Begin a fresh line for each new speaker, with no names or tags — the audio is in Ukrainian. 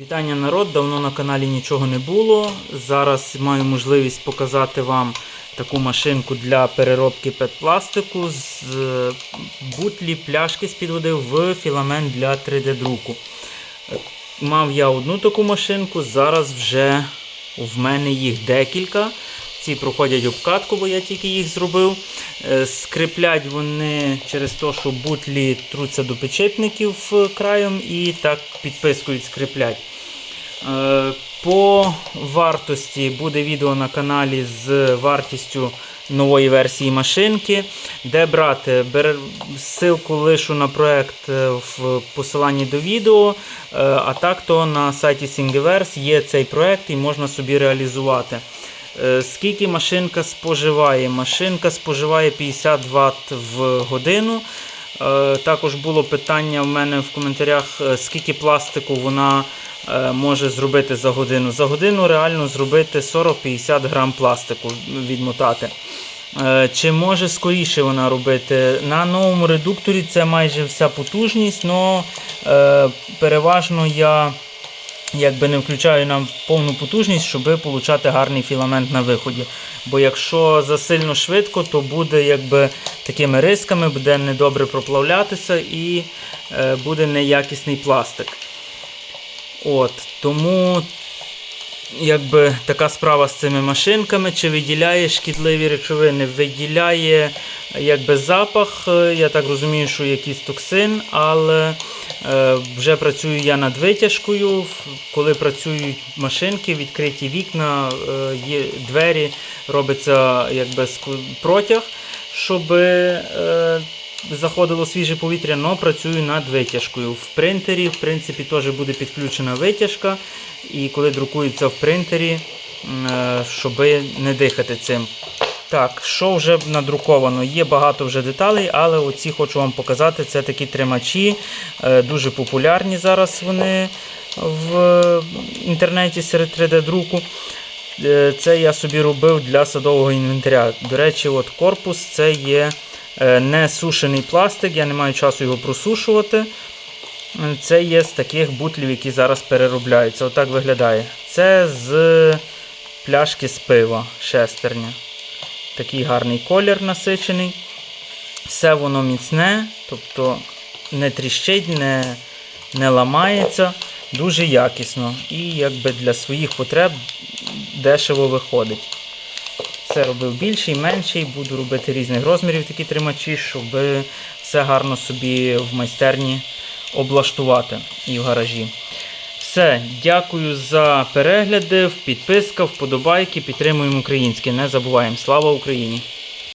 Вітання народ! Давно на каналі нічого не було. Зараз маю можливість показати вам таку машинку для переробки петпластику з е, бутлі пляшки з-під води в філамент для 3D-друку. Е, Мав я одну таку машинку, зараз вже в мене їх декілька. Ці проходять обкатку, бо я тільки їх зробив. Е, Скріплять вони через те, що бутлі труться до підшипників краєм і так підпискують скріплять. Е, По вартості буде відео на каналі з вартістю нової версії машинки. Де брати? Бер... Ссылку лишу на проект е, в посиланні до відео. А так то на сайті Thingiverse є цей проект і можна собі реалізувати. Е, Скільки машинка споживає? Машинка споживає 50 Вт в годину. Е, Також було питання в мене в коментарях, е, скільки пластику вона може зробити за годину. За годину реально зробити 40-50 грам пластику відмотати. Чи може скоріше вона робити? На новому редукторі це майже вся потужність, але переважно я якби не включаю нам повну потужність, щоб отримати гарний філамент на виході. Бо якщо засильно швидко, то буде якби такими рисками, буде недобре проплавлятися і е, буде неякісний пластик. От, Тому якби така справа з цими машинками, чи виділяє шкідливі речовини, виділяє якби запах, е, я так розумію, що якийсь токсин, але е, вже працюю я над витяжкою. Коли працюють машинки, відкриті вікна, е, є двері, робиться якби протяг, щоб заходило свіже повітря, але працюю над витяжкою. В принтері, в принципі, теж буде підключена витяжка. І коли друкується в принтері, е, щоб не дихати цим. Так, що вже надруковано? Є багато вже деталей, але оці хочу вам показати. Це такі тримачі, е, дуже популярні зараз вони в інтернеті серед 3D-друку. Е, Це я собі робив для садового інвентаря. До речі, от корпус це є не сушений пластик, я не маю часу його просушувати. Е, Це є з таких бутлів, які зараз переробляються. Отак виглядає. Це з пляшки з пива шестерня. Такий гарний колір насичений. Все воно міцне, тобто не тріщить, не, не ламається. Дуже якісно. І якби для своїх потреб дешево виходить. Це робив більший, менший, буду робити різних розмірів такі тримачі, щоб все гарно собі в майстерні облаштувати і в гаражі. Все, дякую за перегляди, підписка, вподобайки, підтримуємо українське. Не забуваємо. Слава Україні!